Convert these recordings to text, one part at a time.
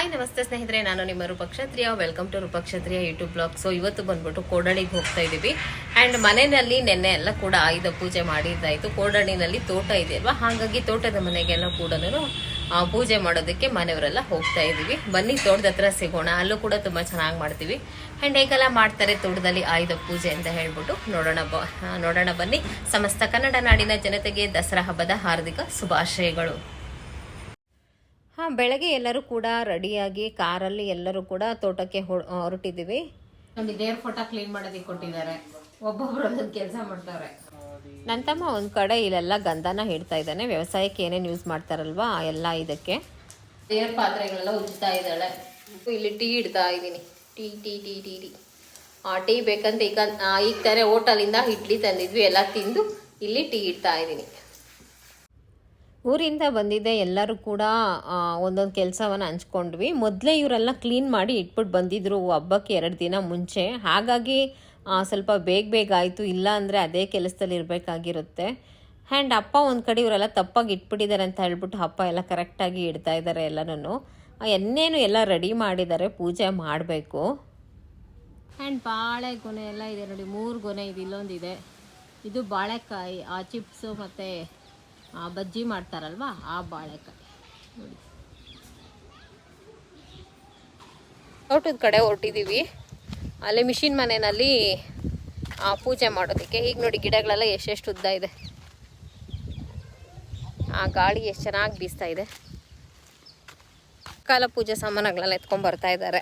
Hi, ನಮಸ್ತೆ ಸ್ನೇಹಿತರೆ. ನಾನು ನಿಮ್ಮ Roopakshatriya welcome to Roopakshatriya YouTube blog so ಇವತ್ತು ಬಂದ್ಬಿಟ್ಟು ಕೋಡಳಿಗೆ ಹೋಗ್ತಾ ಇದ್ದೀವಿ ಆ್ಯಂಡ್ ಮನೆಯಲ್ಲಿ ನೆನ್ನೆ ಎಲ್ಲ ಕೂಡ ಆಯುಧ ಪೂಜೆ ಮಾಡಿದ್ದಾಯಿತು. ಕೋಡಳಿನಲ್ಲಿ ತೋಟ ಇದೆ ಅಲ್ವಾ? ಹಾಗಾಗಿ ತೋಟದ ಮನೆಗೆಲ್ಲ ಕೂಡ ಪೂಜೆ ಮಾಡೋದಕ್ಕೆ ಮನೆಯವರೆಲ್ಲ ಹೋಗ್ತಾ ಇದ್ದೀವಿ ಬನ್ನಿ, ತೋಟದ ಹತ್ರ ಸಿಗೋಣ. ಅಲ್ಲೂ ಕೂಡ ತುಂಬ ಚೆನ್ನಾಗಿ ಮಾಡ್ತೀವಿ. ಆ್ಯಂಡ್ ಹೇಗೆಲ್ಲ ಮಾಡ್ತಾರೆ ತೋಟದಲ್ಲಿ ಆಯುಧ ಪೂಜೆ ಅಂತ ಹೇಳ್ಬಿಟ್ಟು ನೋಡೋಣ ಬ ನೋಡೋಣ ಬನ್ನಿ. ಸಮಸ್ತ ಕನ್ನಡ ನಾಡಿನ ಜನತೆಗೆ ದಸರಾ ಹಬ್ಬದ ಹಾರ್ದಿಕ ಶುಭಾಶಯಗಳು. ಹಾಂ ಬೆಳಗ್ಗೆ ಎಲ್ಲರೂ ಕೂಡ ರೆಡಿಯಾಗಿ ಕಾರಲ್ಲಿ ಎಲ್ಲರೂ ಕೂಡ ತೋಟಕ್ಕೆ ಹೊರಟಿದ್ದೀವಿ. ನಮಗೆ ದೇವ್ರ ಫೋಟೋ ಕ್ಲೀನ್ ಮಾಡೋದಕ್ಕೆ ಕೊಟ್ಟಿದ್ದಾರೆ. ಒಬ್ಬೊಬ್ರು ಒಂದೊಂದು ಕೆಲಸ ಮಾಡ್ತಾರೆ. ನನ್ನ ತಮ್ಮ ಒಂದು ಕಡೆ ಇಲ್ಲೆಲ್ಲ ಗಂಧನ ಹಿಡ್ತಾ ಇದ್ದಾನೆ. ವ್ಯವಸಾಯಕ್ಕೆ ಏನೇನು ಯೂಸ್ ಮಾಡ್ತಾರಲ್ವಾ ಎಲ್ಲ ಇದಕ್ಕೆ. ದೇವ್ರ ಪಾತ್ರೆಗಳೆಲ್ಲ ಉಜ್ತಾ ಇದ್ದಾಳೆ. ಇಲ್ಲಿ ಟೀ ಇಡ್ತಾ ಇದ್ದೀನಿ. Tea tea tea tea tea. ಆ ಟೀ ಬೇಕಂತ ಈಗ ಈಗ ತಾನೇ ಹೋಟಲಿಂದ ಇಡ್ಲಿ ತಂದಿದ್ವಿ. ಎಲ್ಲ ತಿಂದು ಇಲ್ಲಿ ಟೀ ಇಡ್ತಾ ಇದ್ದೀನಿ. ಊರಿಂದ ಬಂದಿದ್ದೆ ಎಲ್ಲರೂ ಕೂಡ ಒಂದೊಂದು ಕೆಲಸವನ್ನು ಹಂಚ್ಕೊಂಡ್ವಿ. ಮೊದಲೇ ಇವರೆಲ್ಲ ಕ್ಲೀನ್ ಮಾಡಿ ಇಟ್ಬಿಟ್ಟು ಬಂದಿದ್ರು ಹಬ್ಬಕ್ಕೆ ಎರಡು ದಿನ ಮುಂಚೆ. ಹಾಗಾಗಿ ಸ್ವಲ್ಪ ಬೇಗ ಬೇಗ ಆಯಿತು. ಇಲ್ಲ ಅಂದರೆ ಅದೇ ಕೆಲಸದಲ್ಲಿ ಇರಬೇಕಾಗಿರುತ್ತೆ. ಆ್ಯಂಡ್ ಅಪ್ಪ ಒಂದು ಕಡೆ ಇವರೆಲ್ಲ ತಪ್ಪಾಗಿ ಇಟ್ಬಿಟ್ಟಿದ್ದಾರೆ ಅಂತ ಹೇಳ್ಬಿಟ್ಟು ಅಪ್ಪ ಎಲ್ಲ ಕರೆಕ್ಟಾಗಿ ಇಡ್ತಾ ಇದ್ದಾರೆ ಎಲ್ಲನೂ ಎನ್ನೇನು ಎಲ್ಲ ರೆಡಿ ಮಾಡಿದ್ದಾರೆ. ಪೂಜೆ ಮಾಡಬೇಕು. ಆ್ಯಂಡ್ ಬಾಳೆ ಗೊನೆ ಎಲ್ಲ ಇದೆ ನೋಡಿ. ಮೂರು ಗೊನೆ ಇದೆ ಇಲ್ಲೊಂದಿದೆ. ಇದು ಬಾಳೆಕಾಯಿ, ಆ ಚಿಪ್ಸು ಮತ್ತು ಬಜ್ಜಿ ಮಾಡ್ತಾರಲ್ವಾ? ಆ ಬಾಳೆಕಾಯಿ. ನೋಡಿ. ತೋಟದ ಕಡೆ ಹೊರಟಿದ್ದೀವಿ ಅಲ್ಲಿ ಮಿಷಿನ್ ಮನೆಯಲ್ಲಿ, ಆ ಪೂಜೆ ಮಾಡೋದಕ್ಕೆ. ಈಗ ನೋಡಿ ಗಿಡಗಳೆಲ್ಲ ಎಷ್ಟೆಷ್ಟು ಉದ್ದ ಇದೆ. ಆ ಗಾಳಿ ಎಷ್ಟು ಚೆನ್ನಾಗಿ ಬೀಸ್ತಾ ಇದೆ. ಕಾಲ ಪೂಜೆ ಸಾಮಾನುಗಳೆಲ್ಲ ಎತ್ಕೊಂಡು ಬರ್ತಾ ಇದ್ದಾರೆ.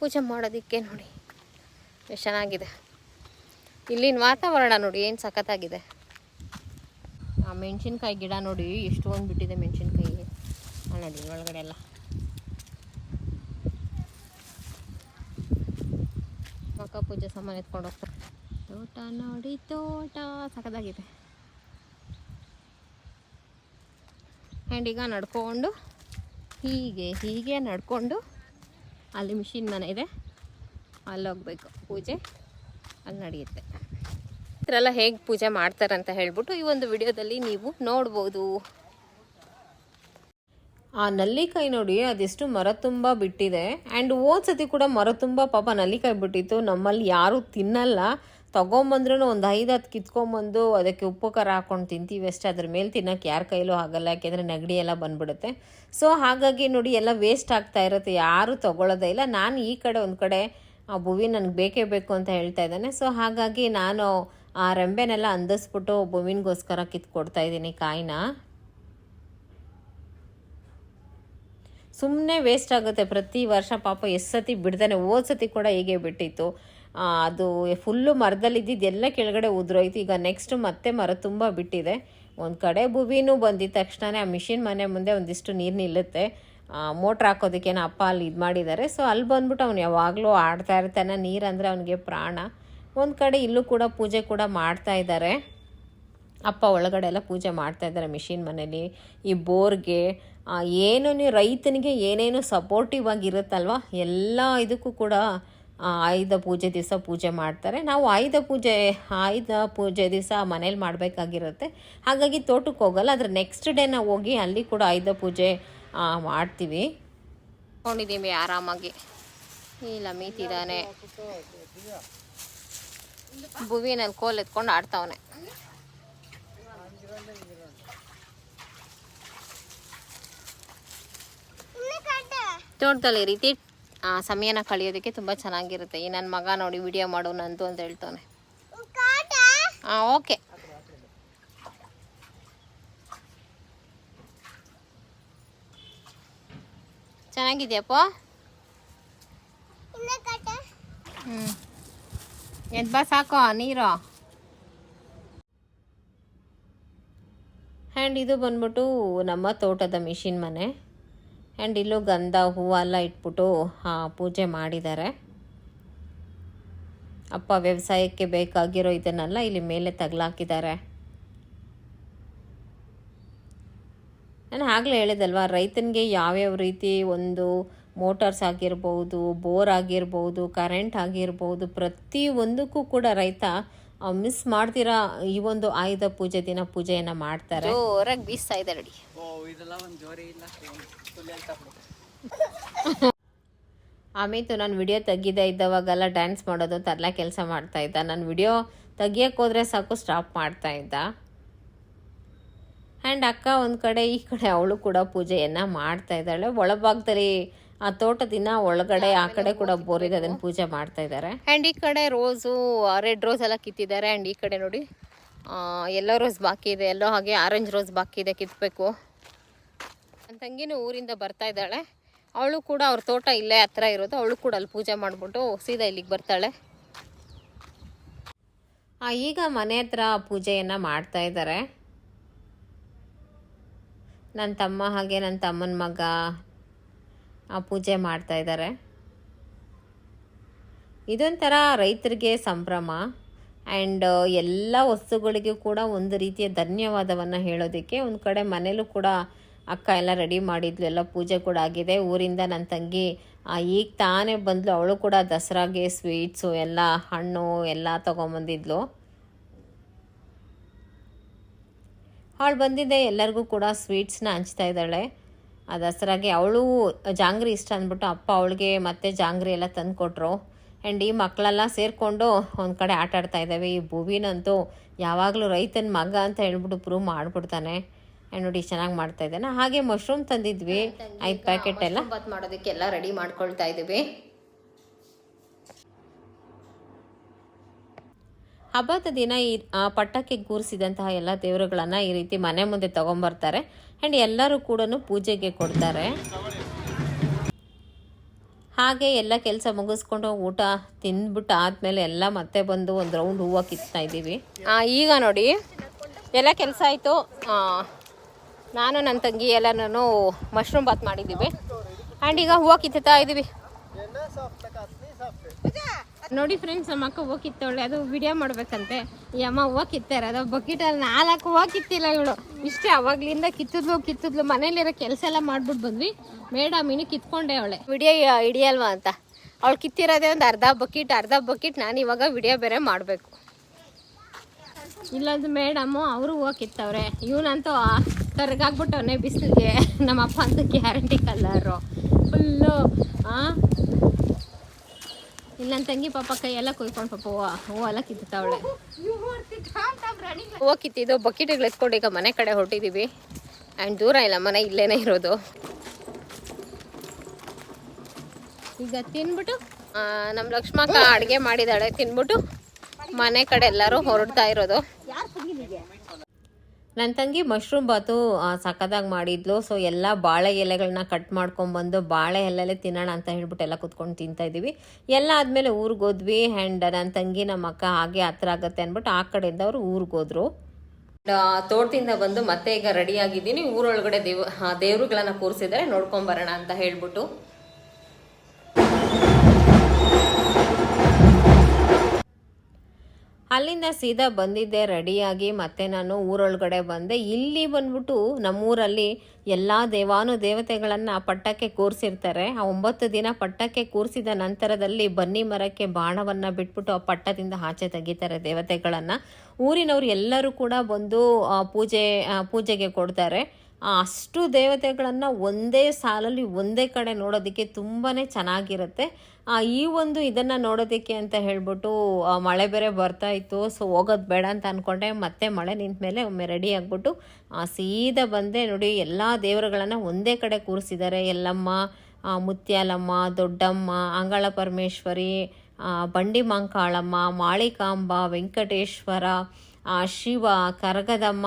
ಪೂಜೆ ಮಾಡೋದಕ್ಕೆ ನೋಡಿ. ಎಷ್ಟು ಚೆನ್ನಾಗಿದೆ. ಇಲ್ಲಿನ ವಾತಾವರಣ ನೋಡಿ, ಏನು ಸಖತ್ತಾಗಿದೆ. ಆ ಮೆಣಸಿನ್ಕಾಯಿ ಗಿಡ ನೋಡಿ ಎಷ್ಟು ಒಂದು ಬಿಟ್ಟಿದೆ ಮೆಣಸಿನ್ಕಾಯಿ ನೋಡಿ ಒಳಗಡೆ ಎಲ್ಲ. ಮಕ್ಕ ಪೂಜೆ ಸಾಮಾನು ಎತ್ಕೊಂಡು ಹೋಗ್ತಾರೆ. ತೋಟ ನೋಡಿ, ತೋಟ. ಸಕದಾಗಿದೆ ಆ್ಯಂಡ್ ಈಗ ನಡ್ಕೊಂಡು, ಹೀಗೆ ಹೀಗೆ ನಡ್ಕೊಂಡು ಅಲ್ಲಿ ಮಿಷಿನ್ ಮನೆ ಇದೆ. ಅಲ್ಲಿ ಹೋಗ್ಬೇಕು ಪೂಜೆ. ಅಲ್ಲಿ ನಡೆಯುತ್ತೆ. ಇದರೆಲ್ಲ ಹೇಗೆ ಪೂಜೆ ಮಾಡ್ತಾರೆ ಅಂತ ಹೇಳ್ಬಿಟ್ಟು ಈ ಒಂದು ವಿಡಿಯೋದಲ್ಲಿ ನೀವು ನೋಡ್ಬೋದು. ಆ ನಲ್ಲಿಕಾಯಿ ನೋಡಿ, ಅದೆಷ್ಟು ಮರ ತುಂಬ ಬಿಟ್ಟಿದೆ. ಆ್ಯಂಡ್ ಸತಿ ಕೂಡ ಮರ ತುಂಬ ಪಾಪ ನಲ್ಲಿಕಾಯಿ ಬಿಟ್ಟಿತ್ತು. ನಮ್ಮಲ್ಲಿ ಯಾರೂ ತಿನ್ನಲ್ಲ. ತೊಗೊಂಬಂದ್ರೂ ಒಂದು ಐದು ಹತ್ತು ಕಿತ್ಕೊಂಬಂದು ಅದಕ್ಕೆ ಉಪ್ಪು, ಖಾರ ಹಾಕೊಂಡು ತಿಂತೀವಿ ಅಷ್ಟೇ. ಅದ್ರ ಮೇಲೆ ತಿನ್ನೋಕೆ ಯಾರ ಕೈಲೂ ಆಗಲ್ಲ. ಯಾಕೆಂದರೆ ನೆಗಡಿ ಎಲ್ಲ ಬಂದ್ಬಿಡುತ್ತೆ. ಸೊ ಹಾಗಾಗಿ ನೋಡಿ, ಎಲ್ಲ ವೇಸ್ಟ್ ಆಗ್ತಾ ಇರುತ್ತೆ. ಯಾರೂ ತೊಗೊಳ್ಳೋದೇ ಇಲ್ಲ. ನಾನು ಈ ಕಡೆ ಒಂದು ಕಡೆ, ಆ ಭುವಿ ನನಗೆ ಬೇಕೇ ಬೇಕು ಅಂತ ಹೇಳ್ತಾ ಇದ್ದಾನೆ. ಸೊ ಹಾಗಾಗಿ ನಾನು ಆ ರೆಂಬೆನೆಲ್ಲ ಅಂದಿಸ್ಬಿಟ್ಟು ಭುವಿನಿಗೋಸ್ಕರ ಕಿತ್ಕೊಡ್ತಾ ಇದ್ದೀನಿ ಕಾಯಿನ. ಸುಮ್ಮನೆ ವೇಸ್ಟ್ ಆಗುತ್ತೆ. ಪ್ರತಿ ವರ್ಷ ಪಾಪ ಎಷ್ಟು ಸತಿ ಬಿಡ್ತಾನೆ. ಹೋದ ಸತಿ ಕೂಡ ಹೀಗೆ ಬಿಟ್ಟಿತ್ತು. ಅದು ಫುಲ್ಲು ಮರದಲ್ಲಿ ಇದ್ದಿದ್ದೆಲ್ಲ ಕೆಳಗಡೆ ಉದುರೋಯ್ತು. ಈಗ ನೆಕ್ಸ್ಟ್ ಮತ್ತೆ ಮರ ತುಂಬ ಬಿಟ್ಟಿದೆ. ಒಂದು ಕಡೆ ಬುವಿನೂ ಬಂದಿದ್ದ ತಕ್ಷಣವೇ ಆ ಮಿಷಿನ್ ಮನೆ ಮುಂದೆ ಒಂದಿಷ್ಟು ನೀರು ನಿಲ್ಲುತ್ತೆ. ಮೋಟ್ರ್ ಹಾಕೋದಕ್ಕೇನೋ ಅಪ್ಪ ಅಲ್ಲಿ ಇದು ಮಾಡಿದ್ದಾರೆ. ಸೊ ಅಲ್ಲಿ ಬಂದ್ಬಿಟ್ಟು ಅವ್ನು ಯಾವಾಗಲೂ ಆಡ್ತಾ ಇರ್ತಾನೆ. ನೀರು ಅಂದರೆ ಅವನಿಗೆ ಪ್ರಾಣ. ಒಂದು ಕಡೆ ಇಲ್ಲೂ ಕೂಡ ಪೂಜೆ ಕೂಡ ಮಾಡ್ತಾ ಇದ್ದಾರೆ ಅಪ್ಪ ಒಳಗಡೆ ಎಲ್ಲ ಪೂಜೆ ಮಾಡ್ತಾ ಇದ್ದಾರೆ ಮಿಷಿನ್ ಮನೇಲಿ. ಈ ಬೋರ್ಗೆ ಏನೇನು ರೈತನಿಗೆ ಏನೇನು ಸಪೋರ್ಟಿವ್ ಆಗಿರುತ್ತಲ್ವ, ಎಲ್ಲ ಇದಕ್ಕೂ ಕೂಡ ಆಯುಧ ಪೂಜೆ ದಿವಸ ಪೂಜೆ ಮಾಡ್ತಾರೆ. ನಾವು ಆಯುಧ ಪೂಜೆ ಆಯುಧ ಪೂಜೆ ದಿವಸ ಮನೇಲಿ ಮಾಡಬೇಕಾಗಿರುತ್ತೆ. ಹಾಗಾಗಿ ತೋಟಕ್ಕೆ ಹೋಗಲ್ಲ, ಆದರೆ ನೆಕ್ಸ್ಟ್ ಡೇ ನಾವು ಹೋಗಿ ಅಲ್ಲಿ ಕೂಡ ಆಯುಧ ಪೂಜೆ ಮಾಡ್ತೀವಿ. ಕೊಂಡಿದ್ದೀವಿ ಆರಾಮಾಗಿ. ಇಲ್ಲ ಮೀತಿದ್ದಾನೆ ಭುವಿನಲ್ಲಿ ಕೋಲ್ ಎತ್ಕೊಂಡು ಆಡ್ತಾವನೆ. ತೋಟದಲ್ಲಿ ಈ ರೀತಿ ಆ, ಸಮಯನ ಕಳೆಯೋದಕ್ಕೆ ತುಂಬ ಚೆನ್ನಾಗಿರುತ್ತೆ. ಈ ನನ್ನ ಮಗ ನೋಡಿ ವಿಡಿಯೋ ಮಾಡು ನಂದು ಅಂತ ಹೇಳ್ತಾನೆ ಹಾಂ ಓಕೆ. ಚೆನ್ನಾಗಿದ್ಯಪ್ಪ ಹ್ಞೂ ಎದ್ ಬಾ ಸಾಕೋ ಆ್ಯಂಡ್ ಇದು ಬಂದ್ಬಿಟ್ಟು ನಮ್ಮ ತೋಟದ ಮಿಷಿನ್ ಮನೆ. ಆ್ಯಂಡ್ ಇಲ್ಲೂ ಗಂಧ ಹೂವೆಲ್ಲ ಇಟ್ಬಿಟ್ಟು ಪೂಜೆ ಮಾಡಿದ್ದಾರೆ. ಅಪ್ಪ ವ್ಯವಸಾಯಕ್ಕೆ ಬೇಕಾಗಿರೋ ಇದನ್ನೆಲ್ಲ ಇಲ್ಲಿ ಮೇಲೆ ತಗಲಾಕಿದ್ದಾರೆ. ನಾನು ಆಗಲೇ ಹೇಳಿದಲ್ವಾ, ರೈತನಿಗೆ ಯಾವ್ಯಾವ ರೀತಿ ಒಂದು ಮೋಟಾರ್ಸ್ ಆಗಿರ್ಬೋದು ಬೋರ್ ಆಗಿರ್ಬೋದು ಕರೆಂಟ್ ಆಗಿರ್ಬೋದು ಪ್ರತಿಯೊಂದಕ್ಕೂ ಕೂಡ ರೈತ ಮಿಸ್ ಮಾಡ್ತೀರಾ ಈ ಒಂದು ಆಯುಧ ಪೂಜೆ ದಿನ ಪೂಜೆಯನ್ನು ಮಾಡ್ತಾರೆ? ಜೋರಾಗಿ ಬೀಸ್ತಾ ಇದೆ ನೋಡಿ. ಓ ಇದೆಲ್ಲ ಒಂದು ಜೋರಿ ಇಲ್ಲ ಸುಳ್ಳು ಹೇಳ್ತಾ ಬಿಡು. ಅಮಿತ್ ನಾನು ವಿಡಿಯೋ ತೆಗಿದೇ ಇದ್ದವಾಗೆಲ್ಲ ಡ್ಯಾನ್ಸ್ ಮಾಡೋದು ತರಲ ಕೆಲಸ ಮಾಡ್ತಾ ಇದ್ದ. ನಾನು ವಿಡಿಯೋ ತೆಗಿಯಕ್ಕೆ ಹೋದ್ರೆ ಸಾಕು ಸ್ಟಾಪ್ ಮಾಡ್ತಾ ಇದ್ದ. ಆ್ಯಂಡ್ ಅಕ್ಕ ಒಂದು ಕಡೆ ಈ ಕಡೆ ಅವಳು ಕೂಡ ಪೂಜೆಯನ್ನು ಮಾಡ್ತಾ ಇದ್ದಾಳೆ. ಒಳಭಾಗದಲ್ಲಿ ಆ ತೋಟದಿನ ಒಳಗಡೆ ಆ ಕಡೆ ಕೂಡ ಬೋರಿದೆ ಅದನ್ನ ಪೂಜೆ ಮಾಡ್ತಾ ಇದ್ದಾರೆ. ಅಂಡ್ ಈ ಕಡೆ ರೋಸು ರೆಡ್ ರೋಸ್ ಎಲ್ಲ ಕಿತ್ತಿದ್ದಾರೆ. ಅಂಡ್ ಈ ಕಡೆ ನೋಡಿ ಎಲ್ಲೋ ರೋಸ್ ಬಾಕಿ ಇದೆ. ಎಲ್ಲೋ ಹಾಗೆ ಆರೆಂಜ್ ರೋಸ್ ಬಾಕಿ ಇದೆ ಕಿತ್ತಬೇಕು. ನನ್ನ ತಂಗಿನೂ ಊರಿಂದ ಬರ್ತಾ ಇದ್ದಾಳೆ. ಅವಳು ಕೂಡ ಅವ್ರ ತೋಟ ಇಲ್ಲೇ ಹತ್ರ ಇರೋದು. ಅವಳು ಕೂಡ ಅಲ್ಲಿ ಪೂಜೆ ಮಾಡಿಬಿಟ್ಟು ಸೀದಾ ಇಲ್ಲಿಗೆ ಬರ್ತಾಳೆ. ಈಗ ಮನೆ ಹತ್ರ ಪೂಜೆಯನ್ನು ಮಾಡ್ತಾ ಇದ್ದಾರೆ. ನನ್ನ ತಮ್ಮ ಹಾಗೆ ನನ್ನ ತಮ್ಮನ ಮಗ ಪೂಜೆ ಮಾಡ್ತಾ ಇದ್ದಾರೆ. ಇದೊಂಥರ ರೈತರಿಗೆ ಸಂಭ್ರಮ. ಆ್ಯಂಡ್ ಎಲ್ಲ ವಸ್ತುಗಳಿಗೂ ಕೂಡ ಒಂದು ರೀತಿಯ ಧನ್ಯವಾದವನ್ನು ಹೇಳೋದಕ್ಕೆ ಒಂದು ಕಡೆ ಮನೇಲೂ ಕೂಡ ಅಕ್ಕ ಎಲ್ಲ ರೆಡಿ ಮಾಡಿದ್ಲು, ಎಲ್ಲ ಪೂಜೆ ಕೂಡ ಆಗಿದೆ. ಊರಿಂದ ನನ್ನ ತಂಗಿ ಈಗ ತಾನೇ ಬಂದಳು ಅವಳು ಕೂಡ ದಸರಾಗೆ ಸ್ವೀಟ್ಸು ಎಲ್ಲ ಹಣ್ಣು ಎಲ್ಲ ತೊಗೊಂಬಂದಿದ್ಲು. ಅವಳು ಬಂದಿದ್ದೆ ಎಲ್ಲರಿಗೂ ಕೂಡ ಸ್ವೀಟ್ಸ್ನ ಹಂಚ್ತಾ ಇದ್ದಾಳೆ. ಆ ದಸರಾಗೆ ಅವಳು ಜಾಂಗ್ರಿ ಇಷ್ಟ ಅಂದ್ಬಿಟ್ಟು ಅಪ್ಪ ಅವಳಿಗೆ ಮತ್ತೆ ಜಾಂಗ್ರಿ ಎಲ್ಲ ತಂದು ಕೊಟ್ಟರು ಆ್ಯಂಡ್ ಈ ಮಕ್ಕಳೆಲ್ಲ ಸೇರಿಕೊಂಡು ಒಂದು ಕಡೆ ಆಟ ಆಡ್ತಾ ಇದ್ದಾವೆ ಈ ಭುವಿನಂತೂ ಯಾವಾಗಲೂ ರೈತನ ಮಗ ಅಂತ ಹೇಳ್ಬಿಟ್ಟು ಪ್ರೂವ್ ಮಾಡಿಬಿಡ್ತಾನೆ. ಆ್ಯಂಡ್ ನೋಡಿ ಚೆನ್ನಾಗಿ ಮಾಡ್ತಾ ಇದ್ದಾನೆ. ಹಾಗೆ ಮಶ್ರೂಮ್ ತಂದಿದ್ವಿ. ಐದು ಪ್ಯಾಕೆಟ್ ಎಲ್ಲ. ಮಾಡೋದಕ್ಕೆಲ್ಲ ರೆಡಿ ಮಾಡ್ಕೊಳ್ತಾ ಇದ್ದೀವಿ. ಹಬ್ಬದ ದಿನ ಈ ಆ, ಪಟ್ಟಕ್ಕೆ ಕೂರಿಸಿದಂತಹ ಎಲ್ಲ ದೇವರುಗಳನ್ನು ಈ ರೀತಿ ಮನೆ ಮುಂದೆ ತಗೊಂಬರ್ತಾರೆ. ಆ್ಯಂಡ್ ಎಲ್ಲರೂ ಕೂಡ ಪೂಜೆಗೆ ಕೊಡ್ತಾರೆ. ಹಾಗೆ ಎಲ್ಲ ಕೆಲಸ ಮುಗಿಸ್ಕೊಂಡು ಊಟ ತಿಂದ್ಬಿಟ್ಟು ಆದಮೇಲೆ ಎಲ್ಲ ಮತ್ತೆ ಬಂದು ಒಂದು ರೌಂಡ್ ಹೂವು ಕಿತ್ತಾ ಇದ್ದೀವಿ. ಈಗ ನೋಡಿ ಎಲ್ಲ ಕೆಲಸ ಆಯಿತು. ನಾನು ನನ್ನ ತಂಗಿ ಎಲ್ಲನೂ ಮಶ್ರೂಮ್ ಬಾತ್ ಮಾಡಿದ್ದೀವಿ. ಆ್ಯಂಡ್ ಈಗ ಹೂವು ಕಿತ್ತಾ ಇದ್ದೀವಿ. ನೋಡಿ ಫ್ರೆಂಡ್ಸ್ ನಮ್ಮ ಅಕ್ಕ ಹೋಗಿ ಕಿತ್ತವಳೆ ಅದು ವಿಡಿಯೋ ಮಾಡ್ಬೇಕಂತೆ. ಈ ಅಮ್ಮ ಹೂವು ಕಿತ್ತಾರೆ ಅದು ಬಕೆಟಲ್ಲಿ ನಾಲ್ಕು ಹೂವು ಕಿತ್ತಿಲ್ಲ ಇವಳು. ಇಷ್ಟೇ ಅವಾಗ್ಲಿಂದ ಕಿತ್ತಿದ್ಲು ಕಿತ್ತಿದ್ಲು ಮನೇಲಿರೋ ಕೆಲಸ ಎಲ್ಲ ಮಾಡ್ಬಿಟ್ಟು ಬಂದ್ವಿ. ಮೇಡಮ್ ಇನ್ನು ಕಿತ್ಕೊಂಡೆ ಅವಳೆ. ವಿಡಿಯೋ ಹಿಡಿಯಲ್ವಾ ಅಂತ. ಅವಳು ಕಿತ್ತಿರೋದೇ ಒಂದು ಅರ್ಧ ಬಕೆಟ್ ಅರ್ಧ ಬಕೆಟ್ ನಾನು ಇವಾಗ ವಿಡಿಯೋ ಬೇರೆ ಮಾಡಬೇಕು. ಇಲ್ಲೊಂದು ಮೇಡಮು ಅವರು ಹೂವು ಕಿತ್ತವ್ರೆ ಇವನಂತೂ ಕರ್ಗಾಗ್ಬಿಟ್ಟವನೇ ಬಿಸಿಲಿಗೆ. ನಮ್ಮ ಅಪ್ಪ ಅಂತೂ ಗ್ಯಾರಂಟಿ ಕಲ್ಲರು ಫುಲ್ಲು ಇಲ್ಲ ನನ್ನ ತಂಗಿ ಪಾಪ ಕೈಯೆಲ್ಲ ಕುಯ್ಕೊಂಡು ಪಾಪ ಹೂವು ಹೂವೆಲ್ಲ ಕಿತ್ತಾವಳೆ ಹೂವು ಕಿತ್ತಿದ್ದು ಬಕೆಟ್ಗಳು ಎತ್ಕೊಂಡು ಈಗ ಮನೆ ಕಡೆ ಹೊರಟಿದ್ದೀವಿ ಆ್ಯಂಡ್ ದೂರ ಇಲ್ಲ ಮನೆ ಇಲ್ಲೇನೆ ಇರೋದು. ಈಗ ತಿನ್ಬಿಟ್ಟು? ನಮ್ಮ ಲಕ್ಷ್ಮಕ್ಕ ಅಡುಗೆ ಮಾಡಿದಾಳೆ ತಿನ್ಬಿಟ್ಟು ಮನೆ ಕಡೆ ಎಲ್ಲರೂ ಹೊರಡ್ತಾ ಇರೋದು. ನನ್ನ ತಂಗಿ ಮಶ್ರೂಮ್ ಬಾತು ಸಕ್ಕದಾಗಿ ಮಾಡಿದ್ಲು. ಸೊ ಎಲ್ಲ ಬಾಳೆ ಎಲೆಗಳನ್ನ ಕಟ್ ಮಾಡ್ಕೊಂಬಂದು ಬಾಳೆ ಎಲೆಲೆ ತಿನ್ನೋಣ ಅಂತ ಹೇಳ್ಬಿಟ್ಟು ಎಲ್ಲ ಕುತ್ಕೊಂಡು ತಿಂತಾ ಇದ್ದೀವಿ. ಎಲ್ಲ ಆದಮೇಲೆ ಊರಿಗೆ ಹೋದ್ವಿ ಆ್ಯಂಡ್ ನನ್ನ ತಂಗಿ ನಮ್ಮ ಅಕ್ಕ ಹಾಗೆ ಹತ್ರ ಆಗುತ್ತೆ ಅಂದ್ಬಿಟ್ಟು ಆ ಕಡೆಯಿಂದ ಅವರು ಊರಿಗೆ ಹೋದ್ರು. ತೋಟದಿಂದ ಬಂದು ಮತ್ತೆ ಈಗ ರೆಡಿ ಆಗಿದ್ದೀನಿ. ಊರೊಳಗಡೆ ದೇವ ದೇವ್ರುಗಳನ್ನ ಕೂರಿಸಿದರೆ, ನೋಡ್ಕೊಂಬರೋಣ ಅಂತ ಹೇಳ್ಬಿಟ್ಟು. ಅಲ್ಲಿಂದ ಸೀದಾ ಬಂದಿದ್ದೆ, ರೆಡಿಯಾಗಿ ಮತ್ತೆ ನಾನು ಊರೊಳಗಡೆ ಬಂದೆ. ಇಲ್ಲಿ ಬಂದ್ಬಿಟ್ಟು ನಮ್ಮೂರಲ್ಲಿ ಎಲ್ಲ ದೇವಾನು ದೇವತೆಗಳನ್ನು ಪಟ್ಟಕ್ಕೆ ಕೂರಿಸಿರ್ತಾರೆ. ಆ ಒಂಬತ್ತು ದಿನ ಪಟ್ಟಕ್ಕೆ ಕೂರಿಸಿದ ನಂತರದಲ್ಲಿ ಬನ್ನಿ ಮರಕ್ಕೆ ಬಾಣವನ್ನು ಬಿಟ್ಬಿಟ್ಟು ಆ ಪಟ್ಟದಿಂದ ಆಚೆ ತೆಗಿತಾರೆ ದೇವತೆಗಳನ್ನು. ಊರಿನವ್ರು ಎಲ್ಲರೂ ಕೂಡ ಬಂದು ಪೂಜೆ ಪೂಜೆಗೆ ಕೊಡ್ತಾರೆ. ಅಷ್ಟು ದೇವತೆಗಳನ್ನು ಒಂದೇ ಸಾಲಲ್ಲಿ ಒಂದೇ ಕಡೆ ನೋಡೋದಕ್ಕೆ ತುಂಬಾ ಚೆನ್ನಾಗಿರುತ್ತೆ. ಈ ಒಂದು ಇದನ್ನು ನೋಡೋದಕ್ಕೆ ಅಂತ ಹೇಳ್ಬಿಟ್ಟು ಮಳೆ ಬೇರೆ ಬರ್ತಾ ಇತ್ತು, ಸೊ ಹೋಗೋದು ಬೇಡ ಅಂತ ಅಂದ್ಕೊಂಡೆ ಮತ್ತೆ ಮಳೆ ನಿಂತ ಮೇಲೆ ಒಮ್ಮೆ ರೆಡಿ ಆಗಿಬಿಟ್ಟು ಸೀದಾ ಬಂದೆ ನೋಡಿ, ಎಲ್ಲ ದೇವರುಗಳನ್ನು ಒಂದೇ ಕಡೆ ಕೂರಿಸಿದ್ದಾರೆ. ಎಲ್ಲಮ್ಮ ಮುತ್ಯಾಲಮ್ಮ, ದೊಡ್ಡಮ್ಮ, ಅಂಗಳ ಪರಮೇಶ್ವರಿ ಬಂಡಿ ಮಂಕಾಳಮ್ಮ, ಮಾಳಿಕಾಂಬ, ವೆಂಕಟೇಶ್ವರ ಶಿವ, ಕರಗದಮ್ಮ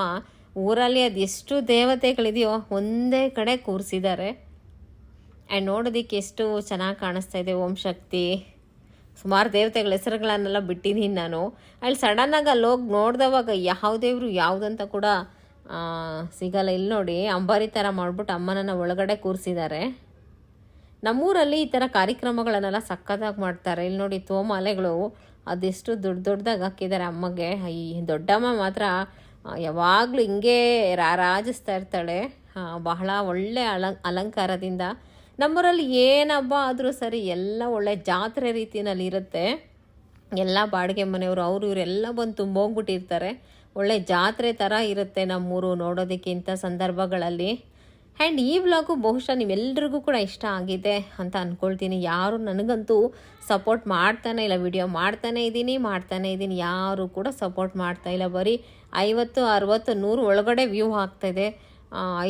ಊರಲ್ಲಿ ಅದೆಷ್ಟು ದೇವತೆಗಳಿದೆಯೋ ಒಂದೇ ಕಡೆ ಕೂರಿಸಿದ್ದಾರೆ. ಆ್ಯಂಡ್ ನೋಡೋದಕ್ಕೆ ಎಷ್ಟು ಚೆನ್ನಾಗಿ ಕಾಣಿಸ್ತಾ ಇದೆ, ಓಂ ಶಕ್ತಿ. ಸುಮಾರು ದೇವತೆಗಳ ಹೆಸರುಗಳನ್ನೆಲ್ಲ ಬಿಟ್ಟಿದ್ದೀನಿ ನಾನು. ಅಲ್ಲಿ ಸಡನ್ನಾಗಿ ಅಲ್ಲಿ ಹೋಗಿ ನೋಡಿದವಾಗ ಯಾವ ದೇವರು ಯಾವುದಂತ ಕೂಡ ಸಿಗಲ್ಲ. ಇಲ್ಲಿ ನೋಡಿ, ಅಂಬಾರಿ ಥರ ಮಾಡಿಬಿಟ್ಟು ಅಮ್ಮನನ್ನು ಒಳಗಡೆ ಕೂರಿಸಿದ್ದಾರೆ. ನಮ್ಮೂರಲ್ಲಿ ಈ ಥರ ಕಾರ್ಯಕ್ರಮಗಳನ್ನೆಲ್ಲ ಸಕ್ಕತ್ತಾಗಿ ಮಾಡ್ತಾರೆ. ಇಲ್ಲಿ ನೋಡಿ, ತೋಮಾಲೆಗಳು ಅದೆಷ್ಟು ದೊಡ್ಡ ದೊಡ್ಡದಾಗಿ ಹಾಕಿದ್ದಾರೆ ಅಮ್ಮಗೆ. ಈ ದೊಡ್ಡಮ್ಮ ಮಾತ್ರ ಯಾವಾಗಲೂ ಹಿಂಗೆ ರಾರಾಜಿಸ್ತಾ ಇರ್ತಾಳೆ. ಬಹಳ ಒಳ್ಳೆ ಅಲಂ, ಅಲಂಕಾರದಿಂದ. ನಮ್ಮೂರಲ್ಲಿ ಏನು ಹಬ್ಬ ಆದರೂ ಸರಿ ಎಲ್ಲ ಒಳ್ಳೆ ಜಾತ್ರೆ ರೀತಿಯಲ್ಲಿ ಇರುತ್ತೆ. ಎಲ್ಲ ಬಾಡಿಗೆ ಮನೆಯವರು, ಅವರು ಇವರೆಲ್ಲ ಬಂದು ತುಂಬೋಗ್ಬಿಟ್ಟಿರ್ತಾರೆ. ಒಳ್ಳೆ ಜಾತ್ರೆ ಥರ ಇರುತ್ತೆ ನಮ್ಮೂರು ನೋಡೋದಕ್ಕೆ ಇಂಥ ಸಂದರ್ಭಗಳಲ್ಲಿ. ಆ್ಯಂಡ್ ಈ ವ್ಲಾಗು ಬಹುಶಃ ನೀವೆಲ್ರಿಗೂ ಕೂಡ ಇಷ್ಟ ಆಗಿದೆ ಅಂತ ಅಂದ್ಕೊಳ್ತೀನಿ ಯಾರು ನನಗಂತೂ ಸಪೋರ್ಟ್ ಮಾಡ್ತಾನೆ ಇಲ್ಲ ವಿಡಿಯೋ ಮಾಡ್ತಾನೆ ಇದ್ದೀನಿ ಮಾಡ್ತಾನೆ ಇದ್ದೀನಿ, ಯಾರು ಕೂಡ ಸಪೋರ್ಟ್ ಮಾಡ್ತಾ ಇಲ್ಲ. ಬರೀ ಐವತ್ತು, ಅರವತ್ತು, ನೂರು ಒಳಗಡೆ ವ್ಯೂ ಆಗ್ತಾಯಿದೆ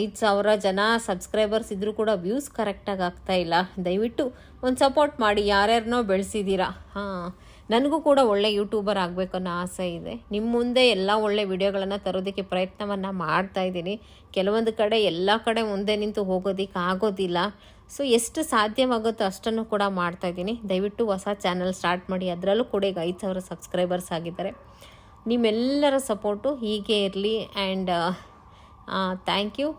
ಐದು ಸಾವಿರ ಜನ ಸಬ್ಸ್ಕ್ರೈಬರ್ಸ್ ಇದ್ದರೂ ಕೂಡ ವ್ಯೂಸ್ ಕರೆಕ್ಟಾಗಿ ಆಗ್ತಾಯಿಲ್ಲ ದಯವಿಟ್ಟು ಒಂದು ಸಪೋರ್ಟ್ ಮಾಡಿ. ಯಾರ್ಯಾರನ್ನೋ ಬೆಳೆಸಿದ್ದೀರಾ? ಹಾಂ. ನನಗೂ ಕೂಡ ಒಳ್ಳೆ ಯೂಟ್ಯೂಬರ್ ಆಗಬೇಕು ಅನ್ನೋ ಆಸೆ ಇದೆ. ನಿಮ್ಮ ಮುಂದೆ ಎಲ್ಲ ಒಳ್ಳೆ ವಿಡಿಯೋಗಳನ್ನು ತರೋದಕ್ಕೆ ಪ್ರಯತ್ನವನ್ನು ಮಾಡ್ತಾ ಇದ್ದೀನಿ. ಕೆಲವೊಂದು ಕಡೆ ಎಲ್ಲ ಕಡೆ ಮುಂದೆ ನಿಂತು ಹೋಗೋದಕ್ಕೆ ಆಗೋದಿಲ್ಲ. ಸೊ ಎಷ್ಟು ಸಾಧ್ಯವಾಗುತ್ತೋ ಅಷ್ಟನ್ನು ಕೂಡ ಮಾಡ್ತಾ ಇದ್ದೀನಿ. ದಯವಿಟ್ಟು ಹೊಸ ಚಾನಲ್ ಸ್ಟಾರ್ಟ್ ಮಾಡಿ. ಅದರಲ್ಲೂ ಕೂಡ ಈಗ ಐದು ಸಾವಿರ ಸಬ್ಸ್ಕ್ರೈಬರ್ಸ್ ಆಗಿದ್ದಾರೆ. ನಿಮ್ಮೆಲ್ಲರ ಸಪೋರ್ಟು ಹೀಗೆ ಇರಲಿ and thank you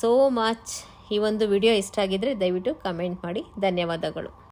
so much ಈ ಒಂದು ವಿಡಿಯೋ ಇಷ್ಟ ಆಗಿದ್ದರೆ ದಯವಿಟ್ಟು ಕಮೆಂಟ್ ಮಾಡಿ. ಧನ್ಯವಾದಗಳು.